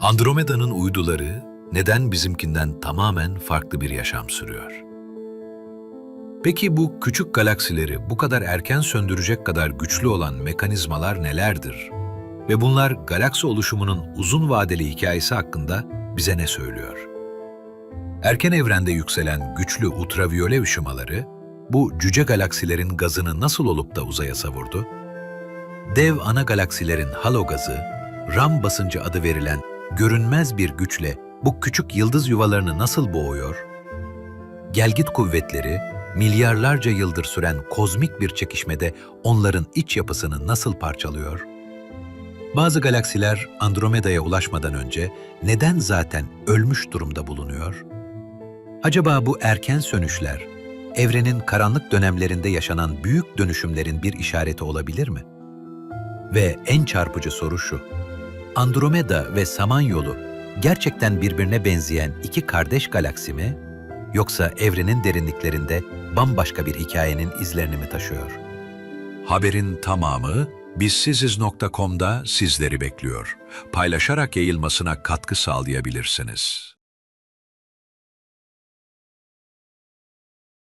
Andromeda'nın uyduları neden bizimkinden tamamen farklı bir yaşam sürüyor? Peki bu küçük galaksileri bu kadar erken söndürecek kadar güçlü olan mekanizmalar nelerdir? Ve bunlar galaksi oluşumunun uzun vadeli hikayesi hakkında bize ne söylüyor? Erken evrende yükselen güçlü ultraviyole ışımaları bu cüce galaksilerin gazını nasıl olup da uzaya savurdu? Dev ana galaksilerin halo gazı, ram basıncı adı verilen görünmez bir güçle bu küçük yıldız yuvalarını nasıl boğuyor? Gelgit kuvvetleri, milyarlarca yıldır süren kozmik bir çekişmede onların iç yapısını nasıl parçalıyor? Bazı galaksiler Andromeda'ya ulaşmadan önce neden zaten ölmüş durumda bulunuyor? Acaba bu erken sönüşler, evrenin karanlık dönemlerinde yaşanan büyük dönüşümlerin bir işareti olabilir mi? Ve en çarpıcı soru şu. Andromeda ve Samanyolu gerçekten birbirine benzeyen iki kardeş galaksi mi? Yoksa evrenin derinliklerinde bambaşka bir hikayenin izlerini mi taşıyor? Haberin tamamı bizsiziz.com'da sizleri bekliyor. Paylaşarak yayılmasına katkı sağlayabilirsiniz.